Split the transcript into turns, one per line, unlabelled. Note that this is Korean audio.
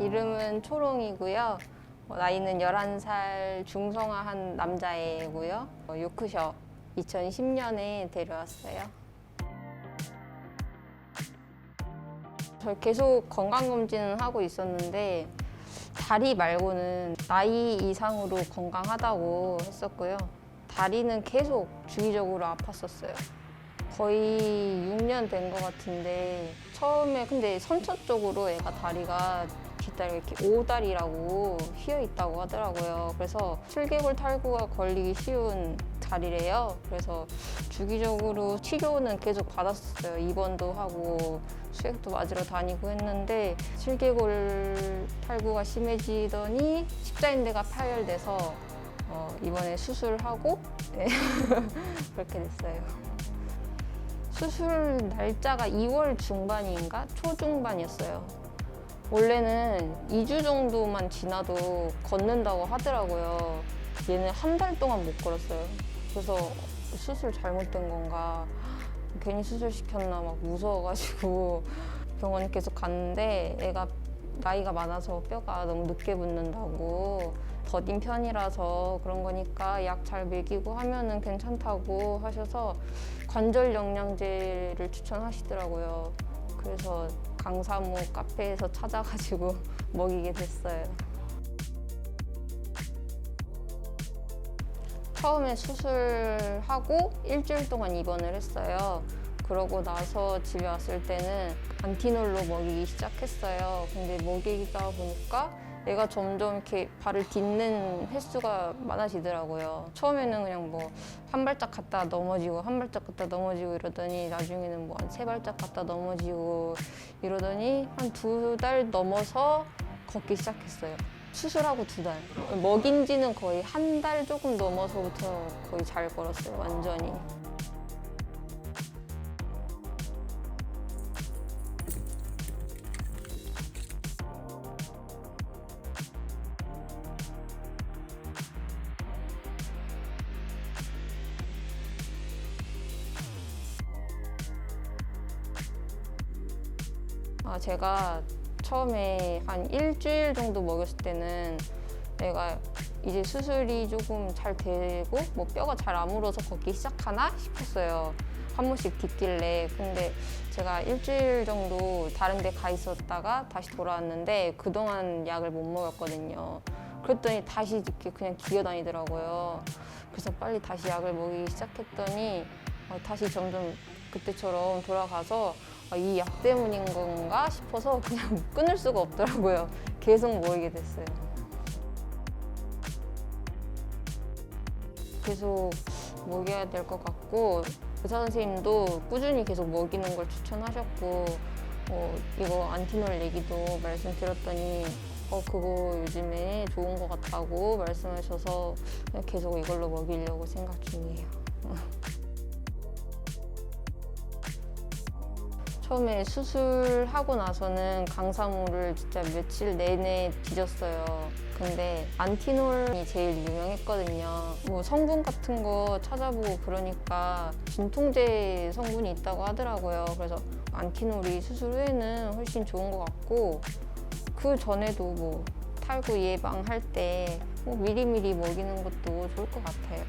이름은 초롱이고요. 어, 나이는 11살 중성화한 남자애고요. 어, 요크셔 2010년에 데려왔어요. 저 계속 건강검진은 하고 있었는데 다리 말고는 나이 이상으로 건강하다고 했었고요. 다리는 계속 주기적으로 아팠었어요. 거의 6년 된 것 같은데 처음에 근데 선천 쪽으로 애가 다리가 뒷다리가 이렇게 오다리라고 휘어 있다고 하더라고요. 그래서 7개월 탈구가 걸리기 쉬운 다리래요. 그래서 주기적으로 치료는 계속 받았었어요. 입원도 하고 수액도 맞으러 다니고 했는데 7개월 탈구가 심해지더니 십자인대가 파열돼서 어, 이번에 수술하고 네. 그렇게 됐어요. 수술 날짜가 2월 중반인가 초중반이었어요. 원래는 2주 정도만 지나도 걷는다고 하더라고요. 얘는 한 달 동안 못 걸었어요. 그래서 수술 잘못된 건가 괜히 수술 시켰나 막 무서워가지고 병원 계속 갔는데 애가 나이가 많아서 뼈가 너무 늦게 붙는다고 더딘 편이라서 그런 거니까 약 잘 먹이고 하면은 괜찮다고 하셔서 관절 영양제를 추천하시더라고요. 그래서 강사무 카페에서 찾아가지고 먹이게 됐어요. 처음에 수술하고 일주일 동안 입원을 했어요. 그러고 나서 집에 왔을 때는 안티놀로 먹이기 시작했어요. 근데 먹이다 보니까 애가 점점 이렇게 발을 딛는 횟수가 많아지더라고요. 처음에는 그냥 뭐 한 발짝 갔다 넘어지고 한 발짝 갔다 넘어지고 이러더니 나중에는 뭐 한 세 발짝 갔다 넘어지고 이러더니 한 두 달 넘어서 걷기 시작했어요. 수술하고 두 달. 먹인 지는 거의 한 달 조금 넘어서부터 거의 잘 걸었어요, 완전히. 아, 제가 처음에 한 일주일 정도 먹였을 때는 내가 이제 수술이 조금 잘 되고 뭐 뼈가 잘 아물어서 걷기 시작하나 싶었어요. 한 번씩 딛길래. 근데 제가 일주일 정도 다른 데 가 있었다가 다시 돌아왔는데 그동안 약을 못 먹였거든요. 그랬더니 다시 이렇게 그냥 기어다니더라고요. 그래서 빨리 다시 약을 먹이기 시작했더니 어, 다시 점점 그때처럼 돌아가서 아, 이약 때문인 건가 싶어서 그냥 끊을 수가 없더라고요. 계속 모이게 됐어요. 계속 먹여야 될 것 같고 의사 선생님도 꾸준히 계속 먹이는 걸 추천하셨고 어, 이거 안티놀 얘기도 말씀드렸더니 어 그거 요즘에 좋은 것 같다고 말씀하셔서 계속 이걸로 먹이려고 생각 중이에요. 처음에 수술하고 나서는 강사물을 진짜 며칠 내내 뒤졌어요. 근데 안티놀이 제일 유명했거든요. 뭐 성분 같은 거 찾아보고 그러니까 진통제 성분이 있다고 하더라고요. 그래서 안티놀이 수술 후에는 훨씬 좋은 것 같고 그 전에도 뭐 탈구 예방할 때 뭐 미리미리 먹이는 것도 좋을 것 같아요.